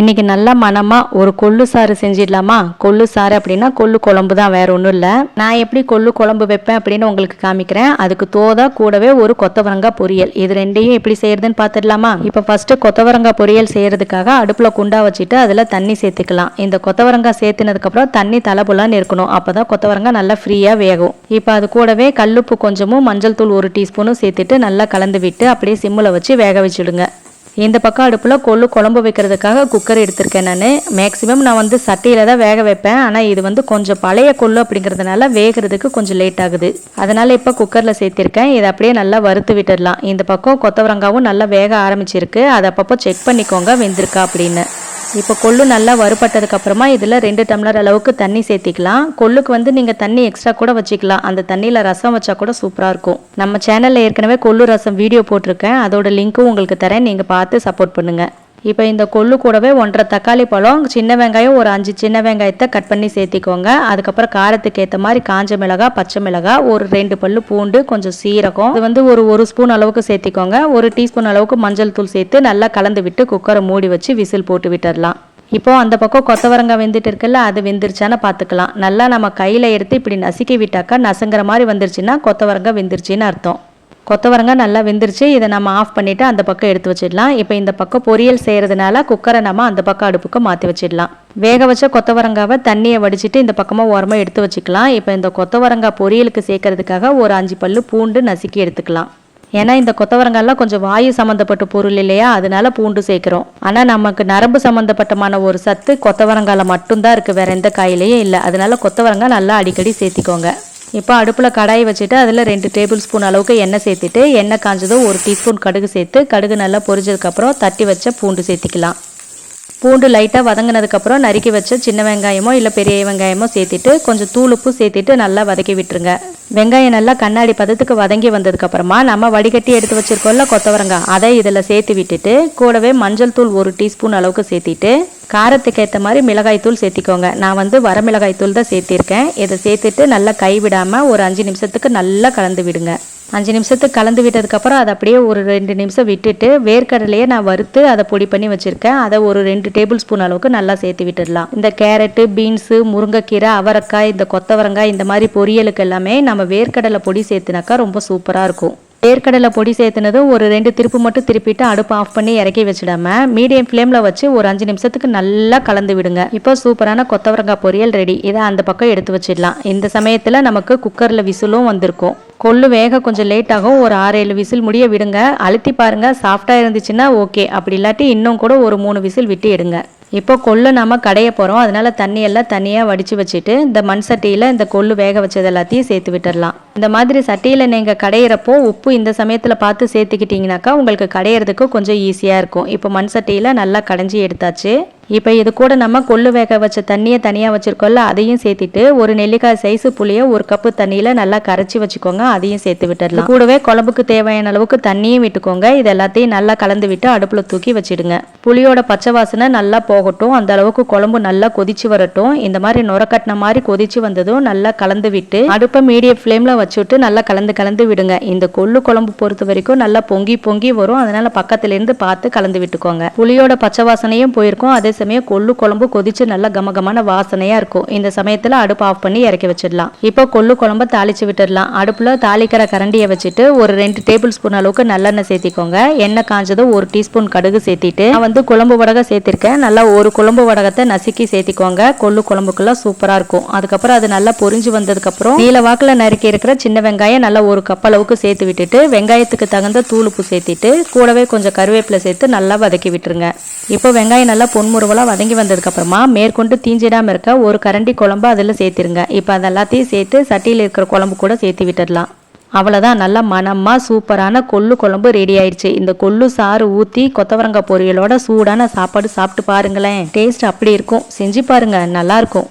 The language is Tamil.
இன்னைக்கு நல்லா மனமாக ஒரு கொள்ளு சாறு செஞ்சிடலாமா? கொள்ளு சாறு அப்படின்னா கொள்ளு குழம்பு தான் வேறு ஒன்றும் இல்லை. நான் எப்படி கொள்ளு குழம்பு வைப்பேன் அப்படின்னு உங்களுக்கு காமிக்கிறேன். அதுக்கு தோதா கூடவே ஒரு கொத்தவரங்காய் பொரியல். இது ரெண்டையும் எப்படி செய்கிறதுன்னு பார்த்துடலாமா இப்போ ஃபஸ்ட்டு கொத்தவரங்காய் பொரியல் செய்கிறதுக்காக அடுப்பில் குண்டா வச்சுட்டு அதில் தண்ணி சேர்த்துக்கலாம். இந்த கொத்தவரங்காய் சேர்த்துனதுக்கப்புறம் தண்ணி தலைப்புலான்னு இருக்கணும். அப்போ தான் கொத்தவரங்காய் நல்லா ஃப்ரீயாக வேகும். இப்போ அது கூடவே கல்லுப்பு கொஞ்சமும் மஞ்சள் தூள் ஒரு டீஸ்பூனும் சேர்த்துட்டு நல்லா கலந்து விட்டு அப்படியே சிம்மில் வச்சு வேக வச்சுடுங்க. இந்த பக்கம் அடுப்பில் கொள்ளு குழம்பு வைக்கிறதுக்காக குக்கர் எடுத்திருக்கேன் நான். மேக்ஸிமம் நான் வந்து சட்டியில் தான் வேக வைப்பேன். ஆனால் இது வந்து கொஞ்சம் பழைய கொள்ளு அப்படிங்கிறதுனால வேகிறதுக்கு கொஞ்சம் லேட் ஆகுது. அதனால் இப்போ குக்கரில் சேர்த்திருக்கேன். இதை அப்படியே நல்லா வறுத்து விட்டுடலாம். இந்த பக்கம் கொத்தவரங்காவும் நல்லா வேக ஆரம்பிச்சிருக்கு. அதை அப்பப்போ செக் பண்ணிக்கோங்க வெந்திருக்கா அப்படின்னு. இப்போ கொள்ளு நல்லா வறுபட்டதுக்கப்புறமா இதில் ரெண்டு டம்ளர் அளவுக்கு தண்ணி சேர்த்திக்கலாம். கொள்ளுக்கு வந்து நீங்கள் தண்ணி எக்ஸ்ட்ரா கூட வச்சுக்கலாம். அந்த தண்ணியில் ரசம் வச்சா கூட சூப்பராக இருக்கும். நம்ம சேனலில் ஏற்கனவே கொள்ளு ரசம் வீடியோ போட்டிருக்கேன். அதோட லிங்க்கும் உங்களுக்கு தரேன். நீங்கள் பார்த்து சப்போர்ட் பண்ணுங்கள் இப்போ இந்த கொள்ளு கூடவே ஒன்றரை தக்காளி பழம் சின்ன வெங்காயம் ஒரு அஞ்சு சின்ன வெங்காயத்தை கட் பண்ணி சேர்த்திக்கோங்க. அதுக்கப்புறம் காரத்துக்கு ஏற்ற மாதிரி காஞ்ச மிளகா பச்சை மிளகாய் ஒரு ரெண்டு பல்லு பூண்டு கொஞ்சம் சீரகம். இது வந்து ஒரு ஒரு ஸ்பூன் அளவுக்கு சேர்த்திக்கோங்க. ஒரு டீஸ்பூன் அளவுக்கு மஞ்சள் தூள் சேர்த்து நல்லா கலந்து விட்டு குக்கரை மூடி வச்சு விசில் போட்டு விட்டுடலாம் இப்போ அந்த பக்கம் கொத்தவரங்காய் வெந்துட்டு இருக்குல்ல அது வெந்துருச்சான்னு பார்த்துக்கலாம். நல்லா நம்ம கையில் எடுத்து இப்படி நசுக்கி விட்டாக்கா நசுங்கிற மாதிரி வந்துருச்சுன்னா கொத்தவரங்காய் வெந்துருச்சின்னு அர்த்தம். கொத்தவரங்காய் நல்லா வெந்துருச்சு. இதை நம்ம ஆஃப் பண்ணிவிட்டு அந்த பக்கம் எடுத்து வச்சிடலாம். இப்போ இந்த பக்கம் பொரியல் செய்கிறதுனால குக்கரை நம்ம அந்த பக்கம் அடுப்புக்கு மாற்றி வச்சிடலாம். வேக வச்ச கொத்தவரங்காவை தண்ணியை வடிச்சிட்டு இந்த பக்கமாக ஓரமாக எடுத்து வச்சுக்கலாம். இப்போ இந்த கொத்தவரங்காய் பொரியலுக்கு சேர்க்கறதுக்காக ஒரு அஞ்சு பல்லு பூண்டு நசுக்கி எடுத்துக்கலாம். ஏன்னா இந்த கொத்தவரங்காய்லாம் கொஞ்சம் வாயு சம்மந்தப்பட்ட பொருள் இல்லையா? அதனால பூண்டு சேர்க்குறோம். ஆனால் நமக்கு நரம்பு சம்மந்தப்பட்டமான ஒரு சத்து கொத்தவரங்காயில் மட்டும்தான் இருக்குது வேற எந்த காயிலையும் இல்லை. அதனால கொத்தவரங்காய் நல்லா அடிக்கடி சேர்த்திக்கோங்க. இப்போ அடுப்பில் கடாய் வச்சுட்டு அதில் ரெண்டு டேபிள் ஸ்பூன் அளவுக்கு எண்ணெய் சேர்த்துட்டு எண்ணெய் காஞ்சதும் ஒரு டீஸ்பூன் கடுகு சேர்த்து கடுகு நல்லா பொரிஞ்சதுக்கப்புறம் தட்டி வச்ச பூண்டு சேர்த்திக்கலாம். பூண்டு லைட்டாக வதங்கினதுக்கப்புறம் நறுக்கி வச்ச சின்ன வெங்காயமோ இல்லை பெரிய வெங்காயமோ சேர்த்துட்டு கொஞ்சம் தூளுப்பு சேர்த்துட்டு நல்லா வதக்கி விட்டுருங்க. வெங்காயம் நல்லா கண்ணாடி பதத்துக்கு வதங்கி வந்ததுக்கப்புறமா நம்ம வடிகட்டி எடுத்து வச்சிருக்கோம்ல கொத்தவரங்காய் அதை இதில் சேர்த்து விட்டுட்டு கூடவே மஞ்சள் தூள் ஒரு டீஸ்பூன் அளவுக்கு சேர்த்திட்டு காரத்துக்கு ஏற்ற மாதிரி மிளகாய் தூள் சேர்த்திக்கோங்க. நான் வந்து வரமிளகாய் தூள் தான் சேர்த்திருக்கேன். இதை சேர்த்துட்டு நல்லா கைவிடாமல் ஒரு அஞ்சு நிமிஷத்துக்கு நல்லா கலந்து விடுங்க. அஞ்சு நிமிஷத்துக்கு கலந்து விட்டதுக்கப்புறம் அதை அப்படியே ஒரு ரெண்டு நிமிஷம் விட்டுட்டு வேர்க்கடலையே நான் வறுத்து அதை பொடி பண்ணி வச்சுருக்கேன். அதை ஒரு ரெண்டு டேபிள் ஸ்பூன் அளவுக்கு நல்லா சேர்த்து விட்டுடலாம். இந்த கேரட்டு பீன்ஸு முருங்கைக்கீரை அவரைக்காய் இந்த கொத்தவரங்காய் இந்த மாதிரி பொரியலுக்கு எல்லாமே நம்ம வேர்க்கடலை பொடி சேர்த்துனாக்கா ரொம்ப சூப்பராக இருக்கும். வேர்க்கடலை பொடி சேர்த்துனதும் ஒரு ரெண்டு திருப்பு மட்டும் திருப்பிட்டு அடுப்பு ஆஃப் பண்ணி இறக்கி வச்சிடாம மீடியம் ஃப்ளேமில் வச்சு ஒரு அஞ்சு நிமிஷத்துக்கு நல்லா கலந்து விடுங்க. இப்போ சூப்பரான கொத்தவரங்காய் பொரியல் ரெடி இதை அந்த பக்கம் எடுத்து வச்சிடலாம். இந்த சமயத்தில் நமக்கு குக்கரில் விசிலும் வந்திருக்கும். கொள்ளு வேக கொஞ்சம் லேட் ஆகும். ஒரு ஆறு ஏழு விசில் முடிய விடுங்க. அழுத்தி பாருங்க. சாஃப்டாக இருந்துச்சுன்னா ஓகே அப்படி இல்லாட்டி இன்னும் கூட ஒரு மூணு விசில் விட்டு எடுங்க. இப்போ கொள்ளு நாம் கடைய போகிறோம் அதனால் தண்ணியெல்லாம் தனியாக வடித்து வச்சுட்டு இந்த மண் சட்டியில் இந்த கொள்ளு வேக வச்சது எல்லாத்தையும் சேர்த்து விட்டுடலாம் இந்த மாதிரி சட்டியில் நீங்கள் கடையிறப்போ உப்பு இந்த சமயத்தில் பார்த்து சேர்த்துக்கிட்டிங்கனாக்கா உங்களுக்கு கடையிறதுக்கு கொஞ்சம் ஈஸியாக இருக்கும். இப்போ மண் சட்டியில் நல்லா கடைஞ்சி எடுத்தாச்சு. இப்போ இது கூட நம்ம கொள்ளு வேக வச்ச தண்ணியை தனியாக வச்சுருக்கோம்ல அதையும் சேர்த்துட்டு ஒரு நெல்லிக்காய் சைஸு புளியை ஒரு கப்பு தண்ணியில் நல்லா கரைச்சி வச்சுக்கோங்க அதையும் சேர்த்து விட்டுடலாம் கூடவே குழம்புக்கு தேவையான அளவுக்கு தண்ணியும் விட்டுக்கோங்க. இது எல்லாத்தையும் நல்லா கலந்து விட்டு அடுப்பில் தூக்கி வச்சிடுங்க. புளியோட பச்சை வாசனை நல்லா போகும் போகட்டும் அந்த அளவுக்கு குழம்பு நல்லா கொதிச்சு வரட்டும். இந்த மாதிரி நுரக்கட்டின மாதிரி கொதிச்சு வந்ததும் நல்லா கலந்து விட்டு அடுப்பை மீடியம் ஃப்ளேமில் வச்சுட்டு நல்லா கலந்து கலந்து விடுங்க. இந்த கொள்ளு குழம்பு பொறுத்த வரைக்கும் நல்லா பொங்கி பொங்கி வரும். அதனால பக்கத்துல இருந்து பார்த்து கலந்து விட்டுக்கோங்க. புளியோட பச்சை வாசனையும் போயிருக்கும். அதே சமயம் கொள்ளு குழம்பு கொதிச்சு நல்லா கமகமான வாசனையா இருக்கும். இந்த சமயத்துல அடுப்பு ஆஃப் பண்ணி இறக்கி வச்சிடலாம். இப்போ கொள்ளு குழம்ப தாளிச்சு விட்டுடலாம். அடுப்புல தாளிக்கிற கரண்டியை வச்சுட்டு ஒரு ரெண்டு டேபிள் ஸ்பூன் அளவுக்கு நல்லெண்ணெய் சேர்த்திக்கோங்க. எண்ணெய் காஞ்சதும் ஒரு டீஸ்பூன் கடுகு சேர்த்திட்டு நான் வந்து குழம்பு வடகம் சேர்த்திருக்கேன். நல்லா ஒரு குழம்பு வடகத்தை நசுக்கி சேர்த்திக்கோங்க. கொள்ளு குழம்புக்குள்ள சூப்பராக இருக்கும். அதுக்கப்புறம் அது நல்லா பொரிஞ்சு வந்ததுக்கப்புறம் நீல வாக்கில் நறுக்கி இருக்கிற சின்ன வெங்காயம் நல்லா ஒரு கப் அளவுக்கு சேர்த்து விட்டுட்டு வெங்காயத்துக்கு தகுந்த தூளுப்பு சேர்த்திட்டு கூடவே கொஞ்சம் கருவேப்பிலை சேர்த்து நல்லா வதக்கி விட்டுருங்க. இப்போ வெங்காயம் நல்லா பொன்முருவலாக வதங்கி வந்ததுக்கப்புறமா மேற்கொண்டு தீஞ்சிடாமல் இருக்க ஒரு கரண்டி குழம்பு அதில் சேர்த்திருங்க. இப்போ அதெல்லாத்தையும் சேர்த்து சட்டியில் இருக்கிற குழம்பு கூட சேர்த்து விட்டுடலாம். அவ்வளோதான் நல்லா மணமாக சூப்பரான கொள்ளு குழம்பு ரெடி ஆயிடுச்சு. இந்த கொள்ளு சாறு ஊற்றி கொத்தவரங்காய் பொரியலோட சூடான சாப்பாடு சாப்பிட்டு பாருங்களேன். டேஸ்ட் அப்படி இருக்கும். செஞ்சு பாருங்க நல்லாயிருக்கும்